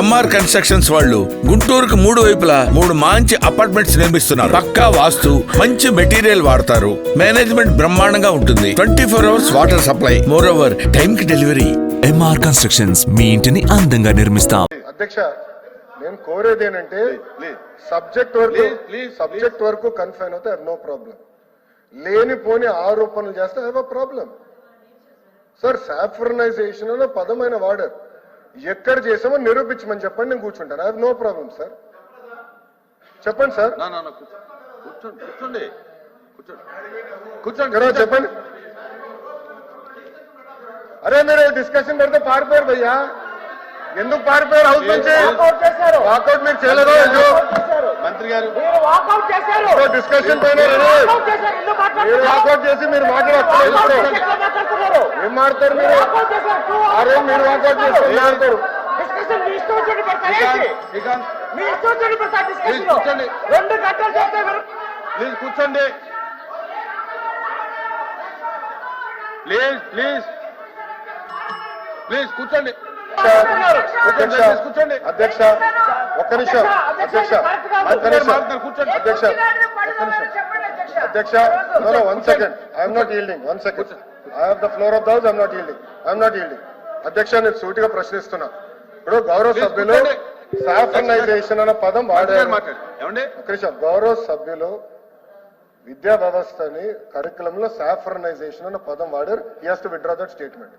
MR constructions వాళ్ళు గుంటూరుకు మూడు వైపులా మూడు మంచి అపార్ట్మెంట్స్ నిర్మిస్తున్నారు. పక్కా వాస్తు మంచి మెటీరియల్ వాడతారు. మేనేజ్మెంట్ బ్రహ్మాండంగా ఉంటుంది. Twenty four hours water supply. More over time కి డెలివరీ ఎంఆర్ కన్స్ట్రక్షన్స్ మీ ఇంటిని అందంగా నిర్మిస్తాం. అధ్యక్ష నేను కోరేది ఏంటంటే సబ్జెక్ట్ వరకు సబ్జెక్ట్ వరకు కన్ఫైన్ అవుతే నో ప్రాబ్లం లేనిపోని ఆరోపణలు చేస్తే have a problem sir saffronization అనే పదమైన వాడారు. ఎక్కడ చేసామో నిరూపించమని చెప్పండి నేను కూర్చుంటాను. I have no problem sir చెప్పండి సార్. కూర్చోండి కూర్చోండి. కూర్చోండి. చెప్పండి. అరే మీరు డిస్కషన్ పెడితే పారిపోయారు భయ్యా. ఎందుకు పారిపోయారు? హౌస్ నుంచి వాకౌట్ చేశారు. వాకౌట్ మీరు చేయలేదో? మంత్రి గారు మీరు వాకౌట్ చేశారు. సో డిస్కషన్ పైన మీరు రండి. వాకౌట్ చేసి మీరు వాకౌట్ మాడతారు మీరు? అరే మీరు వాకౌట్ చేసి ఏం మాడతారు డిస్కషన్ మీ ఇష్టం వచ్చి పెడతారు శ్రీకాంత్ ఏంటి? శ్రీకాంత్. మీ ఇష్టం వచ్చి పెడతారు ప్లీజ్ డిస్కషన్ కూర్చోండి. రెండు గంటలు చేస్తే మీరు- ప్లీజ్ కూర్చోండి. Please please. ప్లీజ్ కూర్చోండి. అధ్యక్ష కూర్చోండి. అధ్యక్ష ఒక్క నిమిషం అధ్యక్ష ఒక్క నిమిషం మాట్లాడుతున్నారు కూర్చోండి. అధ్యక్ష అధ్యక్ష one second I'm not yielding one second I have the floor of the house I'm not yielding I'm not yielding అధ్యక్ష నేను సూటిగా ప్రశ్నిస్తున్నా. ఇప్పుడు గౌరవ సభ్యులు. సాఫ్రనైజేషన్ అన్న పదం వాడారు నిమిషం. గౌరవ సభ్యులు విద్యా వ్యవస్థని కరికులం లో సాఫ్రనైజేషన్ అన్న పదం వాడారు. He has to withdraw that statement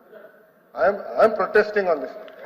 I'm I'm protesting on this